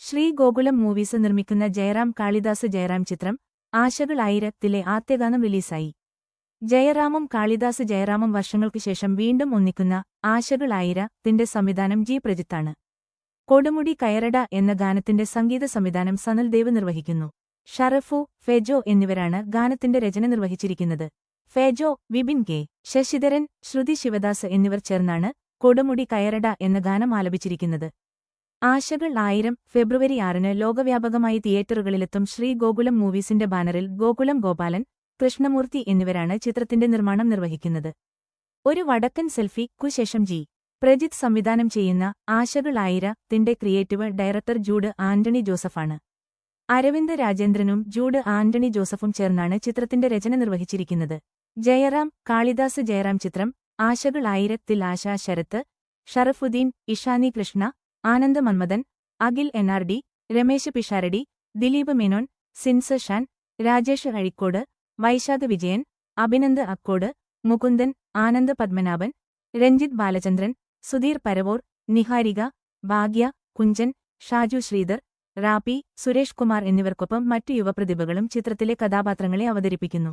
Shri Gokulam movies നിർമ്മിക്കുന്ന ജയറാം കാളിദാസ് ജയറാം ചിത്രം ആശകൾ ആയിരത്തിലെ ആദ്യഗാനം റിലീസായി. ജയറാമും കാളിദാസ് ജയറാമും വർഷങ്ങൾക്കു ശേഷം വീണ്ടും ഒന്നിക്കുന്ന ആശകൾ ആയിര തിന്റെ സംവിധാനം ജി പ്രജിത്താണ്. കൊടുമുടി കയറട എന്ന ഗാനത്തിന്റെ സംഗീത സംവിധാനം സനൽ ദേവ് നിർവഹിക്കുന്നു. ഷറഫു ഫെജോ എന്നിവരാണ് ഗാനത്തിന്റെ രചന നിർവഹിച്ചിരിക്കുന്നത്. ഫെജോ വിപിൻ കെ ശശിധരൻ ശ്രുതി ശിവദാസ് എന്നിവർ ചേർന്നാണ് കൊടുമുടി കയറട എന്ന ഗാനം ആലപിച്ചിരിക്കുന്നത്. ആശകൾ ആയിരം ഫെബ്രുവരി ആറിന് ലോകവ്യാപകമായി തിയേറ്ററുകളിലെത്തും ശ്രീ ഗോകുലം മൂവീസിന്റെ ബാനറിൽ ഗോകുലം ഗോപാലൻ കൃഷ്ണമൂർത്തി എന്നിവരാണ് ചിത്രത്തിന്റെ നിർമ്മാണം നിർവഹിക്കുന്നത്. ഒരു വടക്കൻ സെൽഫി കുശേഷം ജി. പ്രജിത് സംവിധാനം ചെയ്യുന്ന ആശകൾ ആയിര ത്തിന്റെ ക്രിയേറ്റീവ് ഡയറക്ടർ ജൂഡ് ആന്റണി ജോസഫാണ്. അരവിന്ദ് രാജേന്ദ്രനും ജൂഡ് ആന്റണി ജോസഫും ചേർന്നാണ് ചിത്രത്തിന്റെ രചന നിർവഹിച്ചിരിക്കുന്നത്. ജയറാം കാളിദാസ് ജയറാം ചിത്രം ആശകൾ ആയിരത്തിൽ Asha Sharath Sharafudheen Ishani Krishna Anand Manmadhan Akhil N R D Ramesh Pisharody Dileep Menon Sins Shan Rajesh Azhikode Vaishakh Vijayan Abhinand Akkode Mukundan Anand Padmanabhan Ranjith Balachandran Sudheer Paravoor Niharika Bhagya Kunchan Shaju Sridhar റാപ്പി Suresh Kumar എന്നിവർക്കൊപ്പം മറ്റു യുവപ്രതിഭകളും ചിത്രത്തിലെ കഥാപാത്രങ്ങളെ അവതരിപ്പിക്കുന്നു.